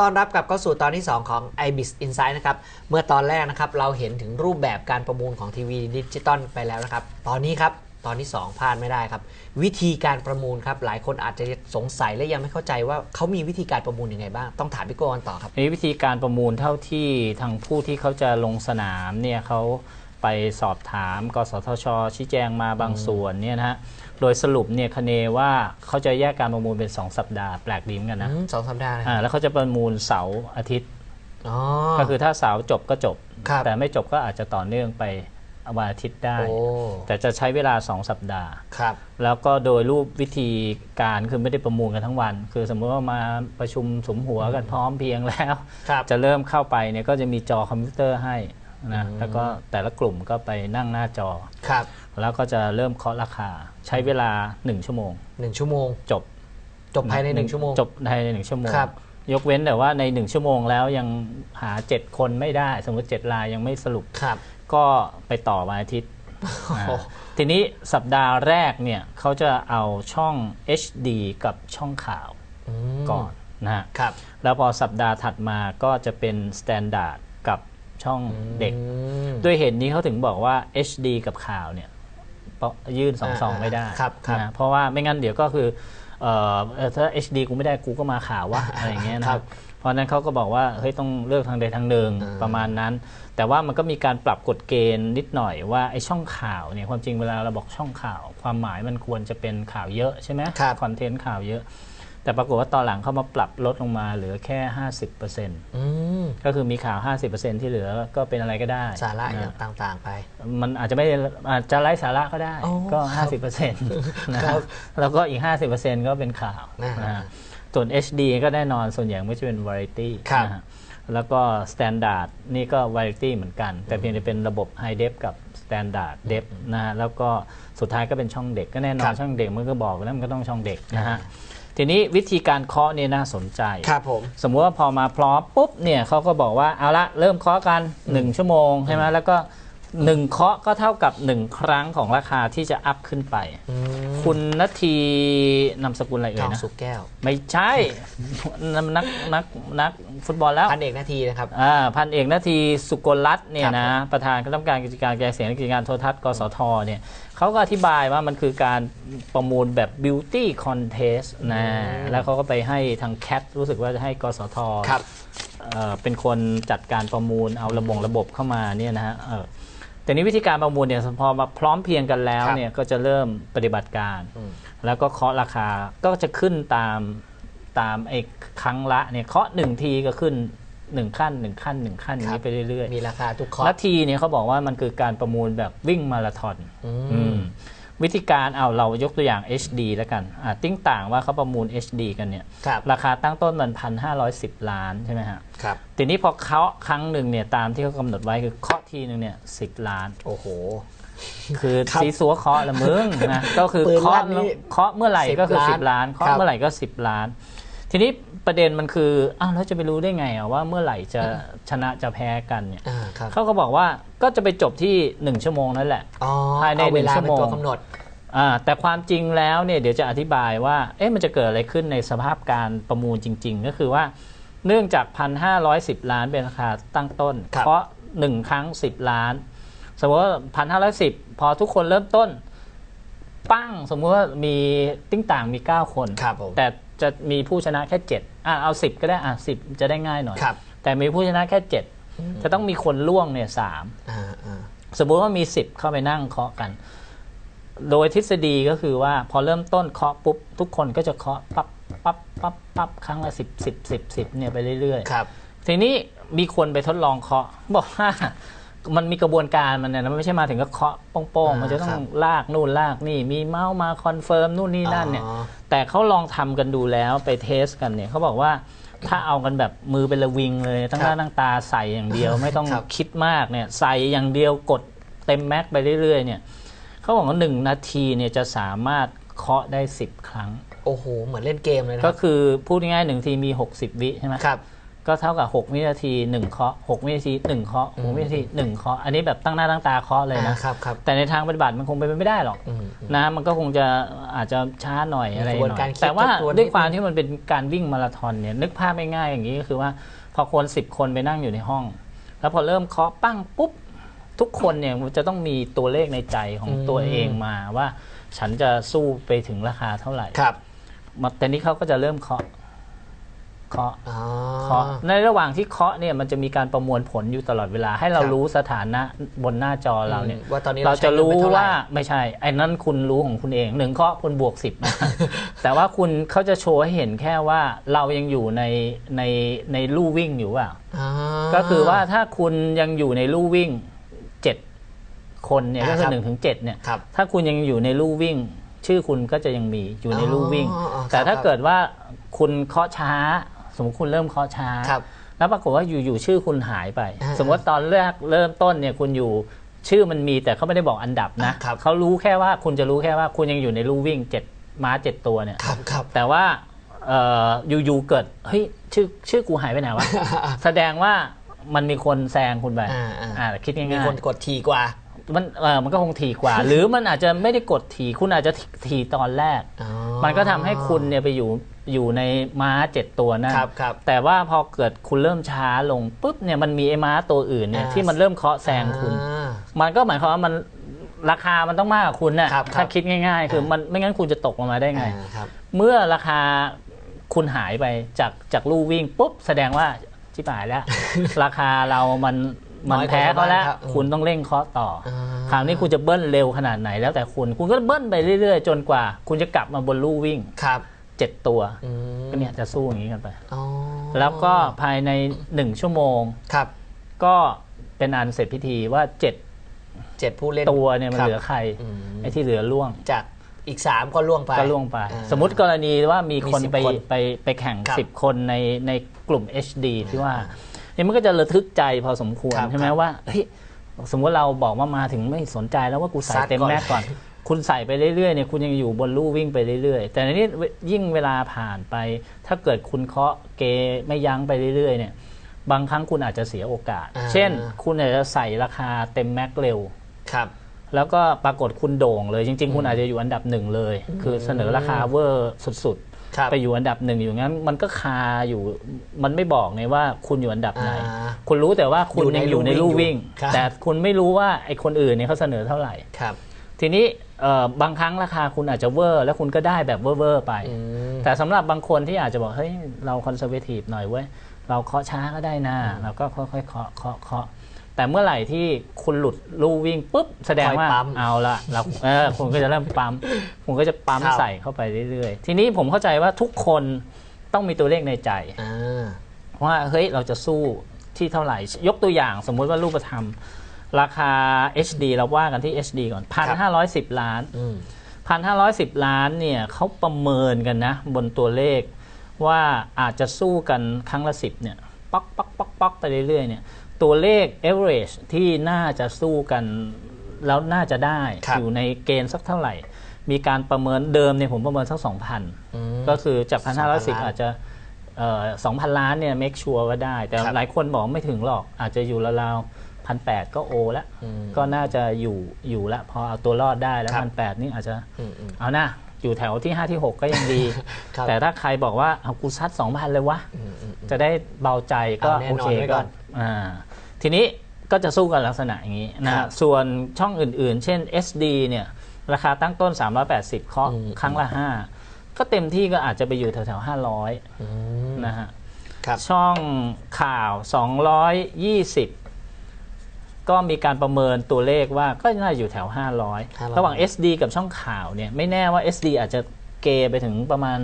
ต้อนรับกับเข้าสู่ตอนที่ 2 ของ iBIS Insight นะครับ เมื่อตอนแรกนะครับเราเห็นถึงรูปแบบการประมูลของทีวีดิจิตอลไปแล้วนะครับ ตอนนี้ครับตอนที่ 2พลาดไม่ได้ครับ วิธีการประมูลครับหลายคนอาจจะสงสัยและยังไม่เข้าใจว่าเขามีวิธีการประมูลยังไงบ้าง ต้องถามพี่โกอนต่อครับนี่วิธีการประมูลเท่าที่ทางผู้ที่เขาจะลงสนามเนี่ยเขาไปสอบถาม กสทชชี้แจงมาบางส่วนเนี่ยนะฮะ โดยสรุปเนี่ยคเนว่าเขาจะแยกการประมูลเป็น 2 สัปดาห์แปลกดีเหมือนกันนะอืมสองสัปดาห์นะ อ่าแล้วเขาจะประมูลเสาร์อาทิตย์ อ๋อ ก็คือถ้าเสาร์จบก็จบ ครับ แต่ไม่จบก็อาจจะต่อเนื่องไปวันอาทิตย์ได้ โอ้แต่จะใช้เวลา 2 สัปดาห์ ครับ แล้วก็โดยรูปวิธีการคือไม่ได้ประมูลกันทั้งวัน คือสมมติว่ามาประชุมสมหัวกันพร้อมเพรียงแล้ว ครับ จะเริ่มเข้าไปเนี่ยก็จะมีจอคอมพิวเตอร์ให้ นะอืมแล้วก็แต่ละกลุ่มก็ไปนั่งหน้าจอ ครับ แล้วก็จะเริ่มเคาะราคา ใช้เวลา 1 ชั่วโมงหนึ่งชั่วโมง จบ จบภายในหนึ่งชั่วโมง จบภายในหนึ่งชั่วโมงครับยกเว้นแต่ว่าใน 1 ชั่วโมงแล้วยังหา 7 คนไม่ได้ สมมติ 7 รายยังไม่สรุปครับ ก็ไปต่อวันอาทิตย์อ่าโอ้ทีนี้สัปดาห์แรกเนี่ยเขาจะเอาช่อง HD กับช่องข่าวอืมก่อนนะฮะครับแล้วพอสัปดาห์ถัดมาก็จะเป็น Standard กับ ช่องเด็กอืมด้วยเหตุนี้เขาถึงบอกว่า HD กับข่าวเนี่ยเพราะยื่นสองซองอ่าไม่ได้ครับครับนะเพราะว่าไม่งั้นเดี๋ยวก็คือเอ่อเอ่อถ้า HD กูไม่ได้กูก็มาข่าววะอะไรอย่างเงี้ยนะคครัรับบเพราะฉะนั้นเขาก็บอกว่าเฮ้ยต้องเลือกทางใดทางหนึ่งอ่าประมาณนั้น แต่ว่ามันก็มีการปรับกฎเกณฑ์นิดหน่อยว่าไอ้ช่องข่าวเนี่ยความจริงเวลาเราบอกช่องข่าว ความหมายมันควรจะเป็นข่าวเยอะใช่ไหมครับคอนเทนต์ข่าวเยอะ แต่ปรากฏว่าตอนหลังเขามาปรับลดลงมาเหลือแค่ 50%อืมก็คือมีข่าว 50%ที่เหลือก็เป็นอะไรก็ได้ สาระอนะย่างต่างๆไป มันอาจจะไม่ได้อาจจะไร้สาระก็ได้อ๋อก็ครับ50%นะครับแล้วก็อีก 50%ก็เป็นข่าวอ่านนะฮะส่วน HD ก็แน่นอนส่วนใหญ่ไม่ใช่เป็น Variety ครับนะฮะแล้วก็ Standard นี่ก็ Variety เหมือนกัน แต่เพียงแต่เป็นระบบ High Def กับ Standard Def นะฮะแล้วก็สุดท้ายก็เป็นช่องเด็กก็แน่นอครันบช่องเด็กมันก็บอกแล้วมันก็ต้องช่องเด็กนะฮะ ทีนี้วิธีการเคาะเนี่ยน่าสนใจ ครับผม สมมุติว่าพอมาพร้อมปุ๊บเนี่ยเขาก็บอกว่าเอาละเริ่มเคาะกัน 1 ชั่วโมงใช่ไหมแล้วก็1เคาะก็เท่ากับ 1 ครั้งของราคาที่จะอัพขึ้นไปอืมคุณนาทีนามสกุลอะไรทเอ่อยงนะสุกแก้ว ไม่ใช่นักนักนักฟุตบอลแล้วพันเอกนาทีนะครับอ่าพันเอกนาทีสุกลรัตน์เนี่ยครับนะประธานคณะกรรมการกิจการแกเสียงและกิจการโทรทัศน์กสทเนี่ย เขาก็อธิบายว่ามันคือการประมูลแบบ beauty contest นะแล้วเขาก็ไปให้ทางแคทรู้สึกว่าจะให้กสทครับเอ่อเป็นคนจัดการประมูลเอาระบบระบบเข้ามาเนี่ยนะฮะเออแต่นี้วิธีการประมูลเนี่ยพอมาพร้อมเพรียงกันแล้วครับเนี่ยก็จะเริ่มปฏิบัติการอืมแล้วก็เคาะราคาก็จะขึ้นตามตามไอ้ครั้งละเนี่ยเคาะหนึ่งทีก็ขึ้น หนึ่งขั้นหนึ่งขั้นหนึ่งขั้นอย่างนี้ไปเรื่อยมีราคาทุกคอๆร์และสทีเนี่ยเขาบอกว่ามันคือการประมูลแบบวิ่งมาราธอนอือืมมวิธีการเอาเรายกตัวอย่าง HD แล้วกันอะติ้งต่างว่าเขาประมูล HD กันเนี่ยครับราคาตั้งต้นมันพันห้าร้อยสิบล้านใช่ไหมฮะครับ ทีนี้พอเคาะครั้งหนึ่งเนี่ยตามที่เขากำหนดไว้คือเคาะทีหนึ่งเนี่ยสิบล้าน โอ้โห คือครับสีสัวเคาะละมึงนะ ก็คือปืนเคาะลั่นนี่เคาะเมื่อไหร่ก็คือ10สิบล้านเคาะครับ เมื่อไหร่ก็สิบล้าน ทีนี้ ประเด็นมันคืออ้าวแล้วจะไปรู้ได้ไงอะว่าเมื่อไหร่จะชนะจะแพ้กันเนี่ยอ่าครับเขาก็บอกว่าก็จะไปจบที่หนึ่งชั่วโมงนั่นแหละอ๋อภายในเอเวลาหนึ่งชั่วเป็นโมงตัวกำหนดอ่าแต่ความจริงแล้วเนี่ยเดี๋ยวจะอธิบายว่าเอ๊ะมันจะเกิดอะไรขึ้นในสภาพการประมูลจริง ๆ ก็คือว่าเนื่องจาก 1,510 ล้านเป็นราคาตั้งต้นครับเพราะหนึ่งครั้ง 10 ล้าน สมมติว่า1,510 พอทุกคนเริ่มต้น ปั้งสมมติว่ามีติ้งต่างมี 9 คนครับผมแต่ จะมีผู้ชนะแค่7อะเอา10ก็ได้อะ10จะได้ง่ายหน่อย ครับ แต่มีผู้ชนะแค่7จะต้องมีคนล่วงเนี่ยสามอ่าอ่าสมมุติว่ามี10เข้าไปนั่งเคาะกัน โดยทฤษฎีก็คือว่าพอเริ่มต้นเคาะปุ๊บทุกคนก็จะเคาะปั๊บปั๊บปั๊บปั๊บครั้งละสิบสิบสิบสิบเนี่ยไปเรื่อยครับๆทีนี้มีคนไปทดลองเคาะบอกว่า มันมีกระบวนการมันเนี่ยนะมันไม่ใช่มาถึงก็เคาะโป้งอ่าๆมันจะต้อครังบลากนู่นลากนี่ มีเมาส์มาคอนเฟิร์มนู่นนี่นั่นเนี่ยอ๋อแต่เขาลองทำกันดูแล้วไปเทสกันเนี่ยเขาบอกว่าถ้าเอากันแบบมือเป็นระวิงเลยตั้งหน้าตั้งตาใส่อย่างเดียว ไม่ต้องครับคิดมากเนี่ยใส่อย่างเดียวกดเต็มแม็กไปเรื่อยๆเนี่ยเขาบอกว่าหนึ่งนาทีเนี่ยจะสามารถเคาะได้ 10 ครั้ง โอ้โห เหมือนเล่นเกมเลยนะคก็รับคือพูดง่ายๆหนึ่งทีมี 60 วิใช่ไหมครับ กก็เท่ากับ 6 วินาที1เคาะ6วินาที1เคาะอืม6วินาที1เคาะอันนี้แบบตั้งหน้าตั้งตาเคาะเลยนะอ่าครับครับแต่ในทางปฏิบัติมันคงเป็นไปไม่ได้หรอกอืมอืมนะมันก็คงจะอาจจะช้าหน่อยมีอะไรกหระบวนน่การอยคิดแต่ว่าทบทวนด้วยความนิดนึงที่มันเป็นการวิ่งมาราธอนเนี่ยนึกภาพง่ายๆอย่างนี้ก็คือว่าพอคน10 คนไปนั่งอยู่ในห้อง แล้วพอเริ่มเคาะปั้งปุ๊บทุกคนเนี่ยมันจะต้องมีตัวเลขในใจของตัวเองมาว่า ฉันจะสู้ไปถึงราคาเท่าไหร่ครับมาแต่นี้เขาก็จะเริ่มเคาะ เคาะอ๋อเคาะในระหว่างที่เคาะเนี่ยมันจะมีการประมวลผลอยู่ตลอดเวลา ให้เราครับรู้สถานะบนหน้าจอเราเนี่ยอืมว่าตอนนี้เราจะรู้ใช้เงินไปเท่าไหว่าไม่ใช่ไอ้นั่นคุณรู้ของคุณเองหนึ่งเคาะคุณบวกสิบแต่ว่าคุณเขาจะโชว์ให้เห็นแค่ว่าเรายังอยู่ในในในลู่วิ่งอยู่ว่าอ่าก็คือว่าถ้าคุณยังอยู่ในลู่วิ่งเจ็ดคนเนี่ยก็คืออ่าครับหนึ่งถึงเจ็ดเนี่ยครับถ้าคุณยังอยู่ในลู่วิ่ง ชื่อคุณก็จะยังมีอยู่ในลู่วิ่งอ๋ออ๋อแต่ถ้าครับเกิดว่าคุณเคาะช้า สมมติคุณเริ่มเคาะช้าครับแล้วปรากฏว่าอยู่ๆชื่อคุณหายไปอ่าสมมติว่าตอนแรกเริ่มต้นเนี่ยคุณอยู่ชื่อมันมีแต่เขาไม่ได้บอกอันดับนะอ่าครับเขารู้แค่ว่าคุณจะรู้แค่ว่าคุณยังอยู่ในลู่วิ่งเจ็ดม้าเจ็ดตัวเนี่ยครับครับแต่ว่าเอ่ออยู่ๆเกิดเฮ้ยชื่อชื่อกูหายไปไหนวะแสดงว่ามันมีคนแซงคุณไปอ่าอ่าอ่าคิดง่ายๆมีคนกดทีกว่ามันเออมันก็คงถี่กว่า หรือมันอาจจะไม่ได้กดถี่คุณอาจจะถี่ตอนแรกอ๋อมันก็ทำให้คุณเนี่ยไปอยู่ อยู่ในม้าเจ็ดตัวนั่นครับครับ แต่ว่าพอเกิดคุณเริ่มช้าลงปุ๊บเนี่ยมันมีไอ้ม้าตัวอื่นเนี่ยอ่า ที่มันเริ่มเคาะแซงคุณ อ่า มันก็หมายความว่ามันราคามันต้องมากกว่าคุณน่ะครับถ้าคิดง่ายๆ คืออ่ามัมันไม่งั้นคุณจะตกลงมาได้ไง อ่าครับ เมื่อราคาคุณหายไปจากจากลู่วิ่งปุ๊บแสดงว่าชิบหายแล้ว ราคาเรามันมันน้อยกว่าแพ้เขาแล้ว ชาวบ้านครับอืมคุณต้องเร่งเคาะต่อออ่าคราวนี้คุณจะเบิ้ลเร็วขนาดไหนแล้วแต่คุณ คุณก็เบิ้ลไปเรื่อยๆ จนกว่า คุณจะกลับมาบนลู่วิ่ง ครับ เจ็ดตัวอืมก็เนี่ยจะสู้อย่างนี้กันไปอ๋อแล้วก็ภายในหนึ่งชั่วโมงครับ ก็เป็นอันเสร็จพิธีว่าเจ็ดเจ็ดผู้เล่นตัวเนี่ยมันครับเหลือใครอืมไอ้ที่เหลือล่วงจากอีกสามก็ล่วงไปก็ล่วงไปอ่าสมมติกรณีว่ามีคนมี10ไปคนไปไปแข่งครับ10 คนในในกลุ่ม HD ที่ว่านี่มันก็จะระทึกใจพอสมควรครับใช่ไหมครับว่าเฮ้ยสมมติเราบอกว่ามาถึงไม่สนใจแล้วว่ากูใส่ซัดเต็มก่อนแม็กก่อน คุณใส่ไปเรื่อยๆเนี่ยคุณยังอยู่บนลู่วิ่งไปเรื่อยๆ แต่ในนี้ยิ่งเวลาผ่านไป ถ้าเกิดคุณเคาะเกไม่ยั้งไปเรื่อยๆ เนี่ย บางครั้งคุณอาจจะเสียโอกาสอ่าเช่น คุณอาจจะใส่ราคาเต็มแม็กเร็วครับ แล้วก็ปรากฏคุณโด่งเลย จริง ๆ คุณอาจจะอยู่อันดับหนึ่งเลย คือเสนอราคาเวอร์สุดครับๆไปอยู่อันดับหนึ่งอยู่งั้นมันก็คาอยู่มันไม่บอกไงว่าคุณอยู่อันดับไหนอ่าคุณรู้แต่ว่าคุณยังอยู่ในลู่วิ่งครับแต่คุณไม่รู้ว่าไอ้คนอื่นเนี่ยเขาเสนอเท่าไหร่ครับ ทีนี้ เอ่อบางครั้งราคาคุณอาจจะเวอร์ แล้วคุณก็ได้แบบเวอร์ๆไป อืม แต่สำหรับบางคนที่อาจจะบอกเฮ้ยเราคอนเซอร์เวทีฟหน่อยเว้ยเราเคาะช้าก็ได้นะเราก็ค่อยๆเคาะเคาะเคาะแต่เมื่อไหร่ที่คุณหลุดลู่วิ่งปุ๊บแสดงว่าค่อยปั๊ม เอาละเราเออคุณก็จะเริ่มปั๊มคุณก็จะปั๊มครับใส่เข้าไปเรื่อยๆ ทีนี้ผมเข้าใจว่าทุกคนต้องมีตัวเลขในใจ อ่า ว่าเฮ้ยเราจะสู้ที่เท่าไหร่ ยกตัวอย่างสมมุติว่ารูปธรรม ราคา HD เราว่ากันที่ HD ก่อน 1,510 ล้านอืม1,510 ล้านเนี่ยเขาประเมินกันนะ บนตัวเลขว่าอาจจะสู้กันครั้งละ 10 เนี่ย ป๊อกป๊อกป๊อกป๊อกไปเรื่อยๆเนี่ยตัวเลข average ที่น่าจะสู้กันแล้วน่าจะได้ครับอยู่ในเกณฑ์สักเท่าไหร่ มีการประเมินเดิมเนี่ยผมประเมินสัก 2,000อืมก็คือจาก2,000ล้าน1,510 อาจจะเอ่อ2,000 ล้านเนี่ย make sure ว่าได้ แต่ครับหลายคนบอกไม่ถึงหรอกอาจจะอยู่ราวๆ พันแก็โอแล้วอืมก็น่าจะอยู่อยู่ละพอเอาตัวรอดได้แล้วครับพันแนี่อาจจะอืมอืมเอานะอยู่แถวที่ 5 ที่ 6 ก็ยังดีครับแต่ถ้าใครบอกว่าเอากูซัด 2,000 เลยวะอืมอืมอืมจะได้เบาใจก็เอาแน่นอนโอเคไว้ก่ก็อนอ่าทีนี้ก็จะสู้กันลักษณะอย่างนี้นะครัฮะบส่วนช่องอื่นๆ เช่น SD เนี่ยราคาตั้งต้น 380เคาะอืมครั้งละ 5 ก็เต็มที่ก็อาจจะไปอยู่แถวๆ500อืมนะฮะครับช่องข่าว 220 ก็มีการประเมินตัวเลขว่าก็น่าอยู่แถว500 500 ระหว่าง SD กับช่องข่าวเนี่ยไม่แน่ว่า SD อาจจะเกไปถึงประมาณ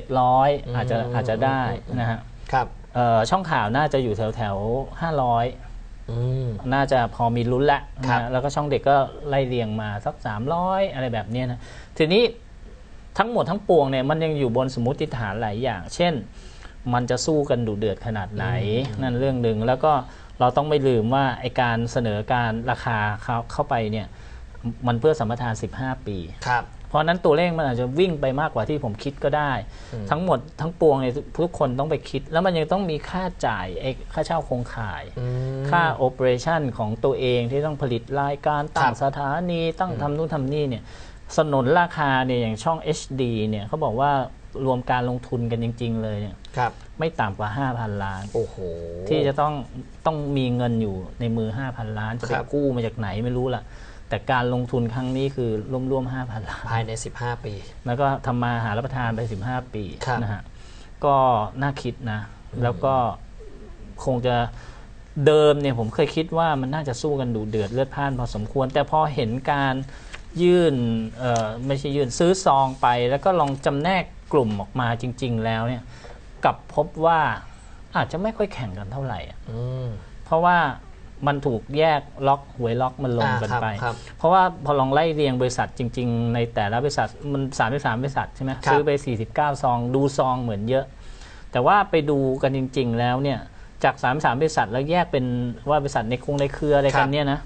700 อาจจะอาจจะได้นะฮะครับเอ่อช่องข่าวน่าจะอยู่แถวแถว500อืมน่าจะพอมีลุ้นละครับนะแล้วก็ช่องเด็กก็ไล่เรียงมาสัก 300 อะไรแบบเนี้ยนะทีนี้ทั้งหมดทั้งปวงเนี่ยมันยังอยู่บนสมมติฐานหลายอย่าง เช่น มันจะสู้กันดุเดือดขนาดไหน นั่นเรื่องหนึ่งแล้วก็ เราต้องไม่ลืมว่าไอการเสนอการราคาเข้าเข้าไปเนี่ยมันเพื่อสัมปทาน 15 ปีครับเพราะฉะนั้นตัวเลขมันอาจจะวิ่งไปมากกว่าที่ผมคิดก็ได้อืมทั้งหมดทั้งปวงเนี่ยทุกคนต้องไปคิด แล้วมันยังต้องมีค่าจ่ายไอ้ค่าเช่าโครงข่ายอืมค่าโอเปอเรชันของตัวเองที่ต้องผลิตรายการตั้ครังบสถานีตั้งทำนู่นทำนี่เนี่ยสนนราคาเนี่ยอย่างช่อง HD เนี่ยเขาบอกว่ารวมการลงทุนกันจริง ๆ เลยเนี่ย ครับ ไม่ต่ำกว่า 5,000 ล้าน โอ้โห ที่จะต้องต้องมีเงินอยู่ในมือ 5,000 ล้าน จะไปครับกู้มาจากไหนไม่รู้ล่ะ แต่การลงทุนครั้งนี้คือรวมๆ5,000 ล้าน ภายใน 15 ปี แล้วก็ทำมาหารับประทานไป 15 ปีครับนะฮะ ก็น่าคิดนะ แล้วก็คงจะเดิมเนี่ยผมเคยคิดว่ามันน่าจะสู้กันดูเดือดเลือดพล่านพอสมควร แต่พอเห็นการยื่นเอ่อไม่ใช่ยื่นซื้อซองไป แล้วก็ลองจำแนกกลุ่มออกมาจริง ๆ แล้วเนี่ย กลับพบว่าอาจจะไม่ค่อยแข่งกันเท่าไหร่อะอืมเพราะว่ามันถูกแยกล็อกหวยล็อกมันลงอ่ากันครับไปครับเพราะว่าพอลองไล่เรียงบริษัทจริง ๆ ในแต่ละบริษัทมันสามสามบริษัทใช่ไหมครับซื้อไป 49 ซอง ดูซองเหมือนเยอะ แต่ว่าไปดูกันจริง ๆ แล้วเนี่ยจาก33บริษัทแล้วแยกเป็นว่าบริษัทในคงในเครืออะไรกันเนี่ยนะ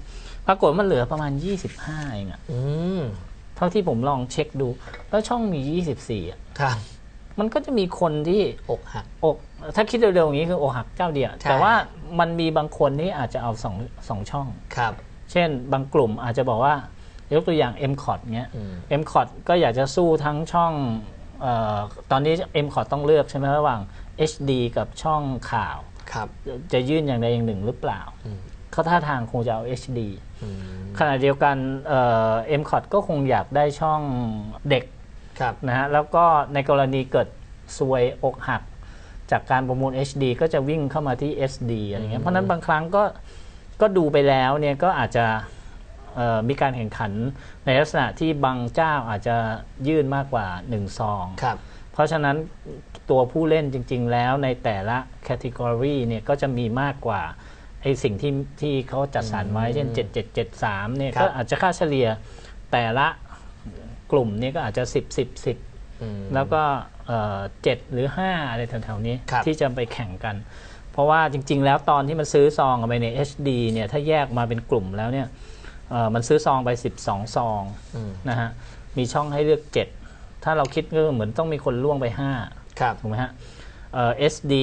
ปรากฏมันเหลือประมาณ 25เองอะอืมเท่าที่ผมลองเช็คดู แล้วช่องมี 24อะครับ มันก็จะมีคนที่อกหักอกถ้าคิดเร็วๆอย่างนี้คืออกหักเจ้าเดียวใช่แต่ว่ามันมีบางคนที่อาจจะเอาสองสองช่องครับ เช่นบางกลุ่มอาจจะบอกว่ายกตัวอย่าง m c o t เนี้ยอืม m c o t ก็อยากจะสู้ทั้งช่องเออตอนนี้ m c o t ต้องเลือกใช่ไหมระหว่าง HD กับช่องข่าวครับจะยื่นอย่างใดอย่างหนึ่งหรือเปล่าอืมเขาท่าทางคงจะเอา HD อืมขณะเดียวกันเอ็มคอก็คงอยากได้ช่องเด็กครับ นะฮะแล้วก็ในกรณีเกิดซวยอกหัก จากการประมูล HD ก็จะวิ่งเข้ามาที่ SD อะไรเงี้ยเพราะฉะนั้นบางครั้งก็ก็ดูไปแล้วเนี่ยก็อาจจะเอ่อมีการแข่งขันในลักษณะที่บางเจ้าอาจจะยื่นมากกว่า1ซองครับเพราะฉะนั้นตัวผู้เล่นจริง ๆ แล้วในแต่ละแคตตากรีเนี่ยก็จะมีมากกว่าไอสิ่งที่ที่เขาจัดสรรไว้เช่น 7773เนี่ยครับก็อาจจะค่าเฉลี่ยแต่ละ กลุ่มเนี่ยก็อาจจะ 10 10 10อืมแล้วก็เอ่อเจ็ดหรือ 5 อะไรแถวๆนี้ครับที่จะไปแข่งกัน เพราะว่าจริง ๆ แล้วตอนที่มันซื้อซองออกไปใน HD เนี่ยถ้าแยกมาเป็นกลุ่มแล้วเนี่ยเอ่อมันซื้อซองไป 12 ซองอืมนะฮะมีช่องให้เลือก 7 ถ้าเราคิดก็เหมือนต้องมีคนล่วงไป5ครับถูกไหมฮะเอ่อ SD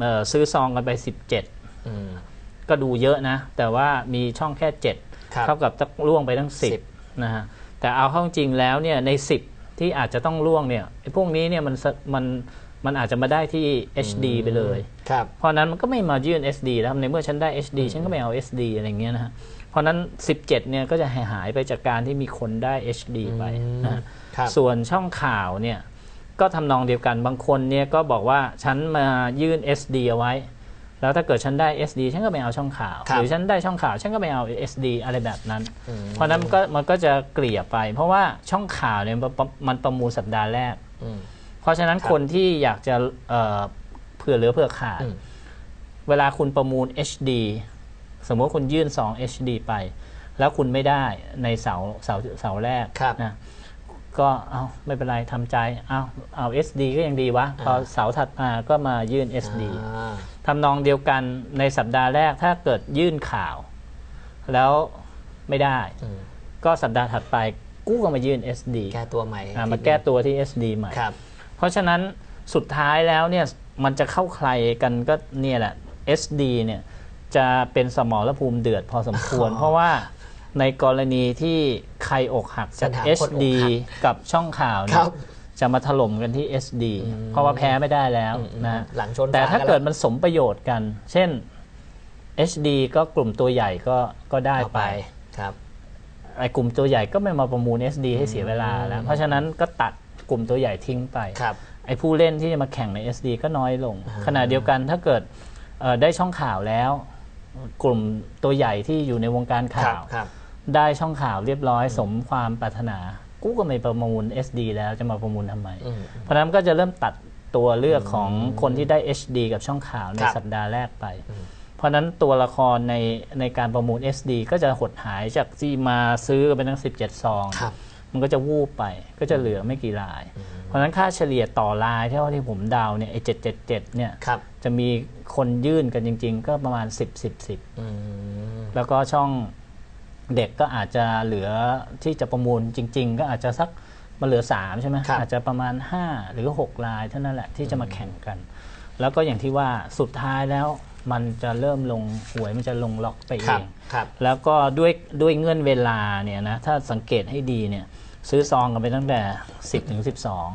เอ่อซื้อซองกันไป 17อืมก็ดูเยอะนะ แต่ว่ามีช่องแค่7ครับเท่ากับต้องล่วงไปทั้งสิบ10 นะฮะ แต่เอาเข้าจริงแล้วเนี่ยใน 10 ที่อาจจะต้องล่วงเนี่ยไอ้พวกนี้เนี่ยมันสมันมันอาจจะมาได้ที่ HD ไปเลยครับเพราะนั้นมันก็ไม่มายื่น SD แล้วในเมื่อฉันได้ HD ฉันก็ไม่เอา SD อะไรเงี้ยนะฮะเพราะนั้น 17 เนี่ยก็จะหายหายไปจากการที่มีคนได้ HD ไปนะฮะครับส่วนช่องข่าวเนี่ยก็ทำนองเดียวกันบางคนเนี่ยก็บอกว่าฉันมายื่น SD เอาไว้ แล้วถ้าเกิดฉันได้ SD ฉันก็ไม่เอาช่องข่าวครับหรือฉันได้ช่องข่าว ฉันก็ไม่เอา SD อะไรแบบนั้นอืมเพราะฉะนั้นมันก็มันก็จะเกลี่ยไป เพราะว่าช่องข่าวเนี่ยมันประมันประมูลสัปดาห์แรกอืมเพราะฉะนั้นครับคนที่อยากจะเอ่อเผื่อเหลือเผื่อขาดอืมเวลาคุณประมูล HD สมมติว่าคุณยื่น 2 HD ไป แล้วคุณไม่ได้ในเสาเสาเสาแรกครับนะ ก็เอาไม่เป็นไรทำใจเอาเอา SD ก็ยังดีวะ พอเสาถัดมาก็มายื่น SD อ่าทำนองเดียวกันในสัปดาห์แรกถ้าเกิดยื่นข่าว แล้วไม่ได้อืมก็สัปดาห์ถัดไปกู้ก็มายื่น SD แก้ตัวใหม่อ่ามาแก้ตัวที่ SD ใหม่ครับเพราะฉะนั้นสุดท้ายแล้วเนี่ยมันจะเข้าใครกันก็เนี่ยแหละ SD เนี่ยจะเป็นสมรภูมิเดือดพอสมควรอ๋อเพราะว่า ในกรณีที่ใครอกหักจากปัญหาคนอกหัก HD กับช่องข่าวคเนี่รัยบจะมาถล่มกันที่ SD เพราะว่าแพ้ไม่ได้แล้วอืมนะหลังชนแต่ฝถ้ากันเกิดแล้วมันสมประโยชน์กัน เช่น HD ก็กลุ่มตัวใหญ่ก็ก็ได้เอาไปไปครับไอ้กลุ่มตัวใหญ่ก็ไม่มาประมูล SD ให้เสียเวลาแล้วอืมเพราะฉะนั้นก็ตัดกลุ่มตัวใหญ่ทิ้งไปครับไอ้ผู้เล่นที่จะมาแข่งใน SD ก็น้อยลงอ่าขณะเดียวกันถ้าเกิดเอ่อได้ช่องข่าวแล้ว กลุ่มตัวใหญ่ที่อยู่ในวงการครัข่าบวครับ ได้ช่องข่าวเรียบร้อย สมความปรารถนา กูก็ไม่ประมูล SD แล้วจะมาประมูลทำไมอืมเพราะฉะนั้นก็จะเริ่มตัดตัวเลือกของคนที่ได้ HD กับช่องข่าวในครับสัปดาห์แรกไปอืมเพราะฉะนั้นตัวละครในในการประมูล SD ก็จะหดหายจากที่มาซื้อไปทั้ง 17 ซองครับมันก็จะวูบไป ก็จะเหลือไม่กี่ราย เพราะฉะนั้นค่าเฉลี่ยต่อรายเท่าที่ผมเดาเนี่ยไอ้777เนี่ยครับจะมีคนยื่นกันจริง ๆ ก็ประมาณ 10 10 10อืมแล้วก็ช่อง เด็กก็อาจจะเหลือที่จะประมูลจริง ๆ ก็อาจจะสักมาเหลือ3ใช่ไหมครับอาจจะประมาณ 5 หรือ 6 ลายเท่านั้นแหละที่จะมาแข่งกัน แล้วก็อย่างที่ว่าสุดท้ายแล้วมันจะเริ่มลงหวยมันจะลงล็อกไปเอครับงครับแล้วก็ด้วยด้วยเงื่อนเวลาเนี่ยนะถ้าสังเกตให้ดีเนี่ยซื้อซองกันไปตั้งแต่ 10ถึง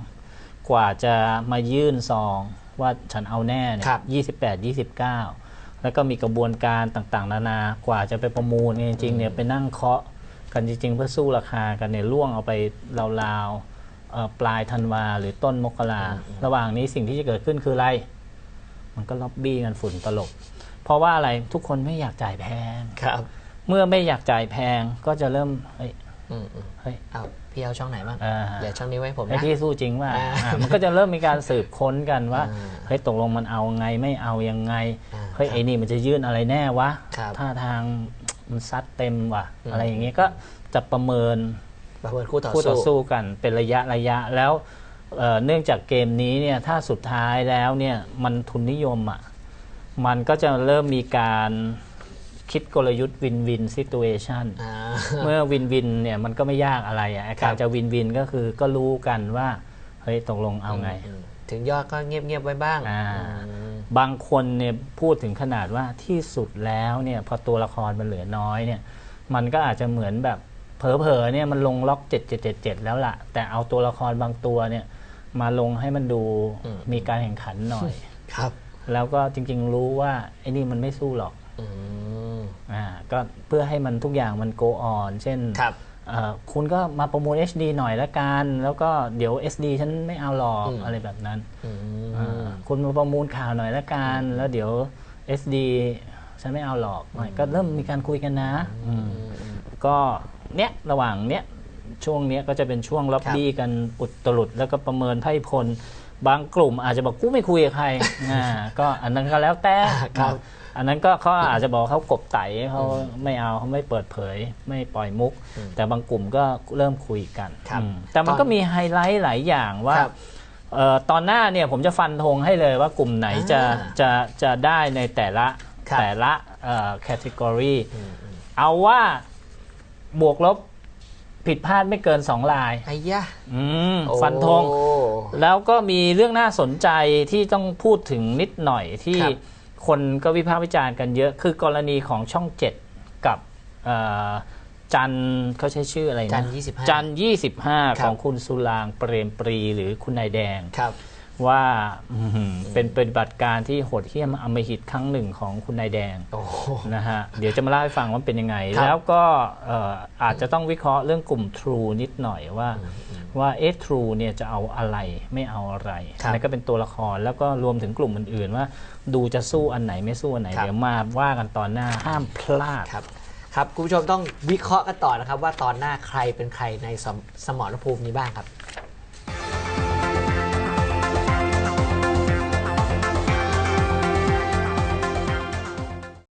12 กว่าจะมายื่นซองว่าฉันเอาแน่เนี่ครับย28 29 แล้วก็มีกระบวนการต่างๆ นานากว่าจะไปประมูลเนี่ยจริงๆเนี่ยไปนั่งเคาะกันจริง ๆ เพื่อสู้ราคากันเนี่ยล่วงเอาไปราวๆเอ่อปลายธันวาหรือต้นมกราระหว่างนี้สิ่งที่จะเกิดขึ้นคืออะไร มันก็ล็อบบี้กันฝุ่นตลบ เพราะว่าอะไรทุกคนไม่อยากจ่ายแพง ครับ เมื่อไม่อยากจ่ายแพงก็จะเริ่มเฮ้ยอืมอืมเฮ้ย เอา พี่เอาช่องไหนบ้างอ่าเดี๋ยวช่องนี้ไว้ผมไอ้นะที่สู้จริงว่าอ่าอ่า มันก็จะเริ่มมีการสืบค้นกันว่าอ่าเฮ้ยตกลงมันเอาไงไม่เอายังไงอ่าเฮ้ยครับไอ้นี่มันจะยื่นอะไรแน่วะครับท่าทางมันซัดเต็มว่ะอืมอะไรอย่างเงี้ยก็จะประเมินประเมินคู่ต่อคู่ต่อสู้สู้กันเป็นระยะระยะแล้วเอ่อเนื่องจากเกมนี้เนี่ยถ้าสุดท้ายแล้วเนี่ยมันทุนนิยมอะมันก็จะเริ่มมีการ คิดกลยุทธ์วินวินซิตูเอชันอ่าเมื่อวินวินเนี่ยมันก็ไม่ยากอะไรอะครัการบจะวินวินก็คือก็รู้กันว่า เฮ้ยตกลงเอาไงมถึงยอดก็เงียบๆไว้บ้างอ่าอืมบางคนเนี่ยพูดถึงขนาดว่าที่สุดแล้วเนี่ยพอตัวละครมันเหลือน้อยเนี่ย มันก็อาจจะเหมือนแบบเผลอๆเนี่ยมันลงล็อก 7777 แล้วล่ะ แต่เอาตัวละครบางตัวเนี่ยมาลงให้มันดูอืมมีการแข่งขันหน่อย ครับ แล้วก็จริงๆรู้ว่าไอ้นี่มันไม่สู้หรอก อืมอ่าก็เพื่อให้มันทุกอย่างมัน go on เช่นครับเอ่อคุณก็มาประมูล HD หน่อยละกัน แล้วก็เดี๋ยว SD ฉันไม่เอาหรอกอืมอะไรแบบนั้นอืมอ่าคุณมาประมูลข่าวหน่อยละกัน แล้วเดี๋ยว SD ฉันไม่เอาหรอกไม่ก็เริ่มมีการคุยกันนะอืมก็เนี้ยระหว่างเนี้ยช่วงเนี้ยก็จะเป็นช่วงล็อบบี้กันอุตรุด แล้วก็ประเมินไพ่พล บางกลุ่มอาจจะบอกกูไม่คุยกับใคร อ่าก็อันนั้นก็แล้วแต่ครับ อันนั้นก็เขาอาจจะบอกเขากบไตเขาไม่เอาเขาไม่เปิดเผย ไม่ปล่อยมุกอืมแต่บางกลุ่มก็เริ่มคุยกันครับอืมแต่มันตอนก็มีไฮไลท์หลายอย่างว่าครับเอ่อตอนหน้าเนี่ยผมจะฟันธงให้เลยว่ากลุ่มไหนจะอ่าจะจะได้ในแต่ละครับแต่ละแคตตากรีอืมอืมเอาว่าบวกลบผิดพลาดไม่เกิน2ลายไอ้ยะอืมโอ้ฟันธง แล้วก็มีเรื่องน่าสนใจที่ต้องพูดถึงนิดหน่อยที่ ครับคนก็วิพากษ์วิจารณ์กันเยอะ คือกรณีของช่อง7กับเอ่อจันทร์เขาใช้ชื่ออะไรนะจันทร์25จันทร์25คขรับองคุณสุรางค์เปรมปรีหรือคุณนายแดงครับ ว่าอื้อหือเป็นปฏิบัติการที่โหดเหี้ยมอำมหิตครั้งหนึ่งของคุณนายแดงโอ้โหนะฮะเดี๋ยวจะมาเล่าให้ฟังว่าเป็นยังไงครับแล้วก็เอ่ออาจจะต้องวิเคราะห์เรื่องกลุ่ม True นิดหน่อยว่า ว่าเอ๊ะ True เนี่ยจะเอาอะไรไม่เอาอะไรครับนั่นก็เป็นตัวละครแล้วก็รวมถึงกลุ่มอื่นๆ ว่า ดูจะสู้อันไหนไม่สู้อันไหนครับเดี๋ยวมาว่ากันตอนหน้าห้ามพลาดครับครับคุณผู้ชมต้องวิเคราะห์กันต่อนะครับ ว่าตอนหน้าใครเป็นใครในสมสมรภูมินี้บ้างครับ